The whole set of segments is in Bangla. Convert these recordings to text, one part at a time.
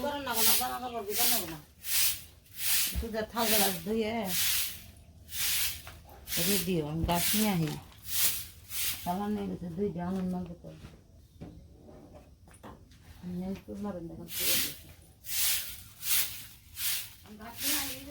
কি করে না কোনো জামা কাপড় দিতে নেব না পূজার থাল গাছ ধুয়ে রেডিও আমি গাছ নিয়ে আহি সালান নিয়ে গেছে দুই জানুন মাঝে তো মারেন দেখুন গাছ নিয়ে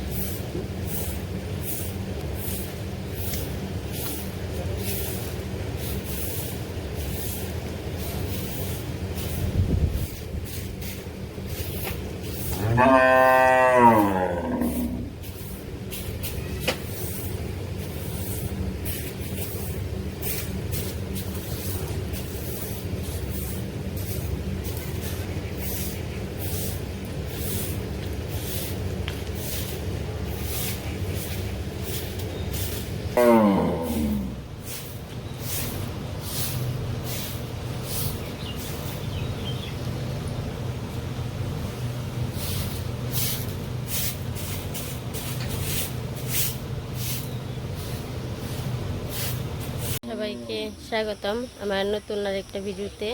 সবাইকে স্বাগতম আমার নতুন আর একটা ভিডিওতে।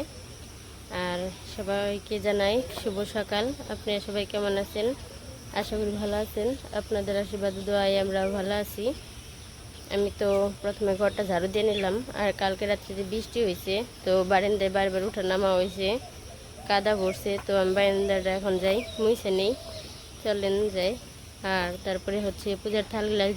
আর সবাইকে জানাই শুভ সকাল। আপনারা সবাই কেমন আছেন? আশা করি ভালো আছেন। আপনাদের আশীর্বাদ দোয়াই আমরা ভালো আছি। আমি তো প্রথমে ঘরটা ঝাড়ু দিয়ে নিলাম। আর কালকে রাত্রে যে বৃষ্টি হয়েছে, তো বারান্দায় বারবার উঠা নামা হয়েছে। কাদা পড়ছে, তো আমি বারান্দাটা এখন যাই মুইছে নেই। চলেন যাই। আর তারপরে হচ্ছে পূজার থাল গ্লাস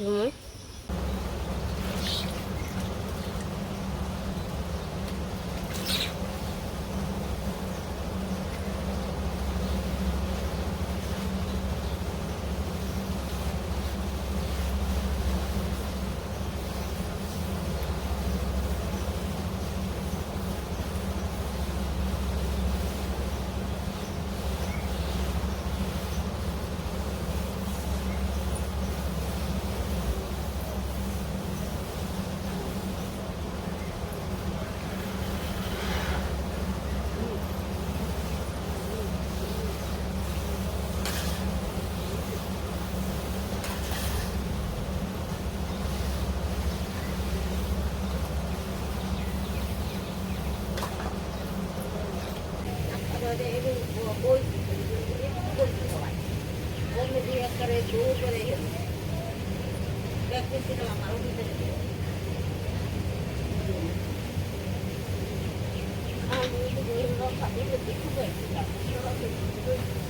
肯定是比不过人家，你说是不是？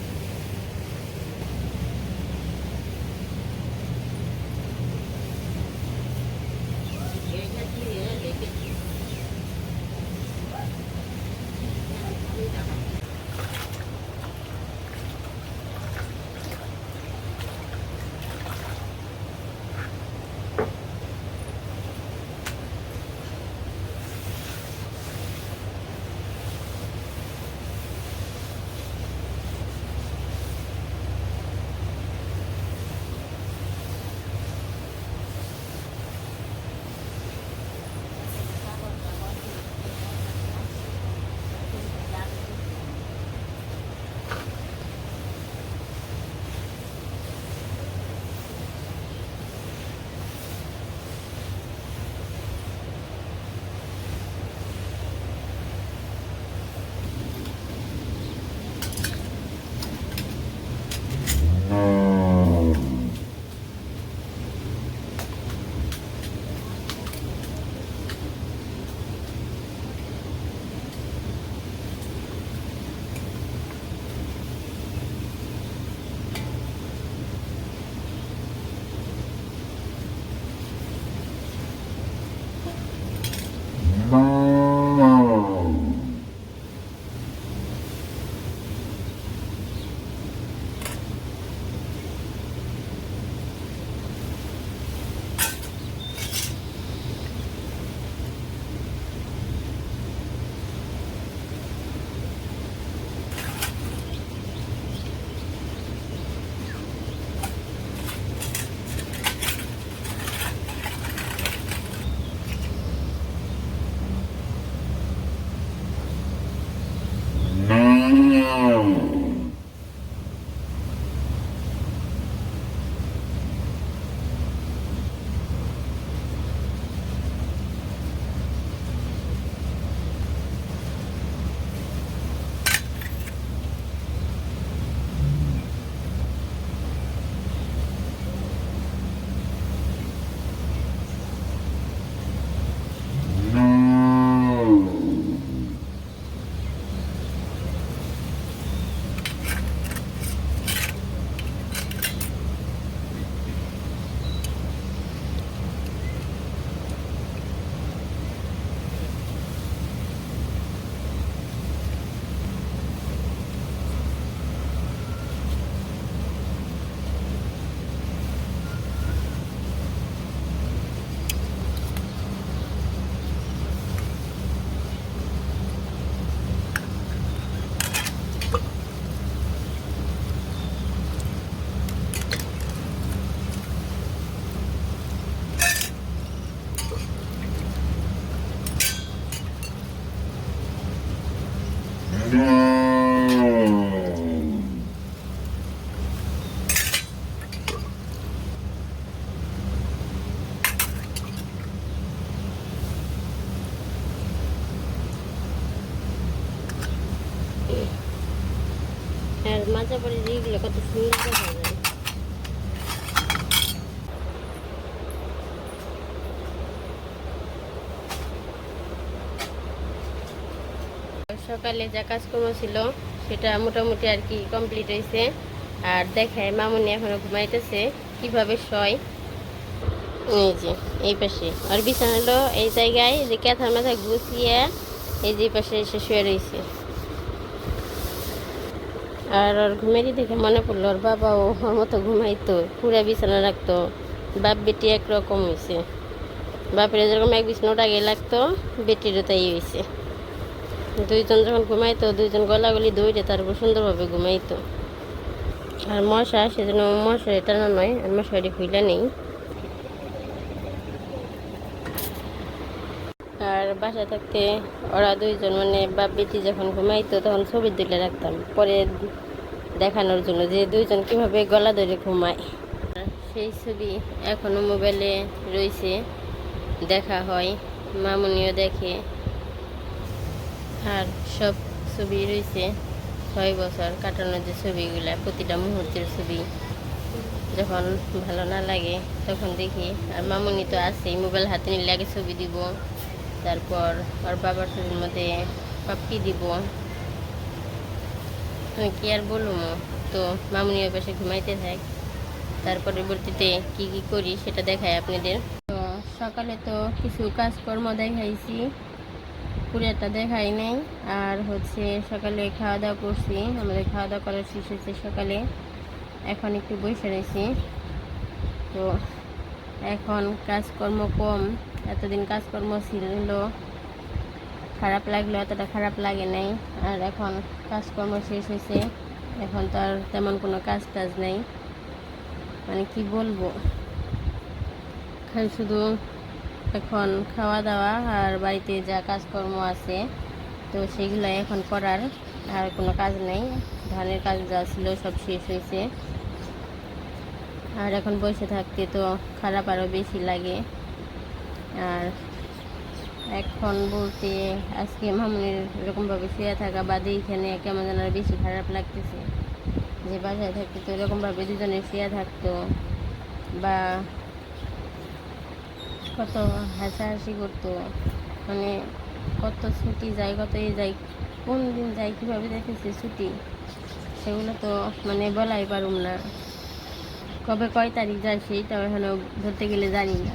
মাঝে পরে যেগুলো কত সুন্দর দেখা যায়। সকালে যা কাজকর্ম ছিল, সেটা মোটামুটি আর কি কমপ্লিট হয়েছে আর দেখায় মামুনি এখনও ঘুমাইতেছে, কীভাবে শয়? এই যে, এই পাশে। আর বিছানা হলো এই জায়গায় যে ক্যাথার মাথা গুছিয়ে এই যে পাশে এসে শুয়ে রয়েছে আর ওর ঘুমেরই দেখে মনে পড়ল, ওর বাবা ও ওর মতো ঘুমাইতো, পুরা বিছানা রাখতো, বাপ বেটি একরকম হয়েছে বাপের যেরকম এক বিছানা ওটা আগে লাগতো, বেটিরও তাই হয়েছে দুইজন যখন ঘুমাইতো, দুইজন গলাগলি দৌড়ে তারপর সুন্দরভাবে ঘুমাইতো। আর মশা, সেজন্য মশারি টানা নয়, আর মশারি খুইলা নেই। বাসা থাকতে ওরা দুইজন মানে বাপ বেটি যখন ঘুমাইতো তখন ছবি তুলে রাখতাম, পরে দেখানোর জন্য যে দুইজন কীভাবে গলা ধরে ঘুমায়। সেই ছবি এখনও মোবাইলে রয়েছে, দেখা হয়, মামুনিও দেখে। আর সব ছবি রয়েছে, ছয় বছর কাটানোর যে ছবিগুলা, প্রতিটা মুহূর্তের ছবি। যখন ভালো না লাগে তখন দেখি, আর মামুনি তো আছেই মোবাইল হাতে নিলে আগে ছবি দিব। তারপর ওর বাবার ছবির মধ্যে পাপ্পি দিব। আমি কি আর বলব? তো মামুনি ওই পাশে ঘুমাইতে থাক। তার পরবর্তীতে কি কি করি সেটা দেখায় আপনাদের। তো সকালে তো কিছু কাজকর্ম দেখাইছি, পুরোটা দেখাই নাই। আর হচ্ছে সকালে খাওয়া দাওয়া করছি, আমাদের খাওয়া দাওয়া করার শেষ হয়েছে সকালে। এখন একটু বসে রয়েছি। তো এখন কাজকর্ম কম, এতদিন কাজকর্ম ছিল, খারাপ লাগল এতটা খারাপ লাগে নাই, আর এখন কাজকর্ম শেষ হয়েছে, এখন তো আর তেমন কোনো কাজ টাজ নেই মানে কি বলব? শুধু এখন খাওয়া দাওয়া আর বাড়িতে যা কাজকর্ম আছে, তো সেগুলো এখন করার আর কোনো কাজ নেই, ধানের কাজ যা ছিল সব শেষ হয়েছে। আর এখন বসে থাকতে তো খারাপ আরও বেশি লাগে। আর এখন বলতে আজকে মামুনের এরকমভাবে শুয়ে থাকা বাদে এখানে কেমন যেন আরও বেশি খারাপ লাগতেছে। যে বাসায় থাকতে তো এরকমভাবে দুজনে শুয়ে থাকতো বা কত হাসাহাসি করতো। মানে কত ছুটি যায়, কত এ যায়, কোন দিন যায়, কীভাবে দেখেছি ছুটি? সেগুলো তো মানে বলাই পারুম না। কবে কয় তারিখ যায় সেইটাও এখনও ধরতে গেলে জানি না।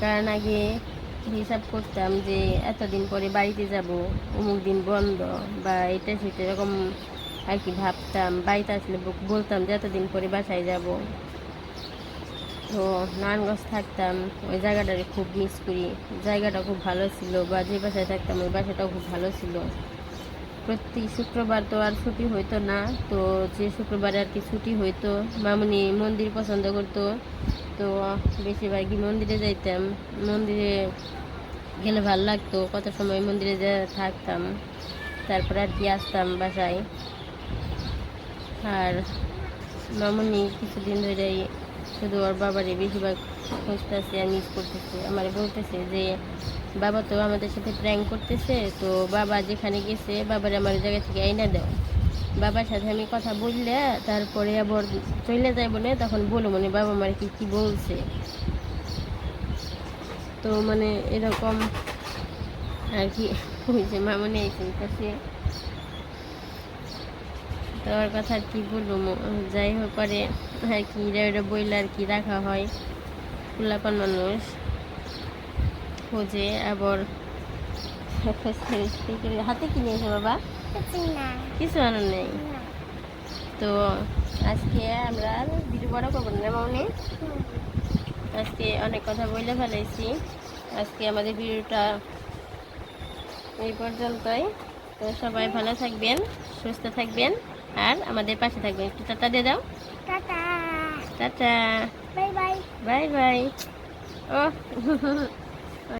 কারণ আগে হিসাব করতাম যে এতদিন পরে বাড়িতে যাব, অমুক দিন বন্ধ বা এটা সেটা এরকম আর কি ভাবতাম। বাড়িতে আসলে বলতাম যে এতদিন পরে বাসায় যাব। তো নারায়ণগঞ্জ থাকতাম, ওই জায়গাটারে খুব মিস করি। জায়গাটা খুব ভালো ছিল বা যে বাসায় থাকতাম ওই বাসাটাও খুব ভালো ছিল। প্রতি শুক্রবার তো আর ছুটি হইতো না, তো যে শুক্রবারে আর কি ছুটি হইতো, মামনি মন্দির পছন্দ করতো, তো বেশিরভাগই মন্দিরে যাইতাম। মন্দিরে গেলে ভালো লাগতো, কত সময় মন্দিরে যা থাকতাম, তারপরে আর কি আসতাম বাসায়। আর মামুনি কিছুদিন ধরেই শুধু ওর বাবারে বেশিরভাগ খুঁজতেছে আর মিস করতেছে, আমার বলতেছে যে বাবা তো আমাদের সাথে প্র্যাঙ্ক করতেছে, তো বাবা যেখানে গেছে, বাবার আমার জায়গা থেকে আইনা দেও। বাবার সাথে আমি কথা বললে, তারপরে আবার চলে যায় বলে তখন বলো মানে বাবা আমার কি কি বলছে। তো মানে এরকম আর কি হয়েছে মামনি কাছে তো ওর কথা আর কি বলব যাই হোক, পরে আর কি এটা বইলে আর কি রাখা হয়। পোলাপান মানুষ। খোঁজে আবার হাতে কি নিয়েছে বাবা। কিছু আনার নেই। তো আজকে আমরা ভিডিও বড় করব না মামনি? আজকে অনেক কথা বলে ফেলাইছি আজকে আমাদের ভিডিওটা এই পর্যন্তই। তো সবাই ভালো থাকবেন সুস্থ থাকবেন আর আমাদের পাশে থাকবেন। একটু টাটা দিয়ে দাও। Tata. Tata. Bye bye. Bye bye. ও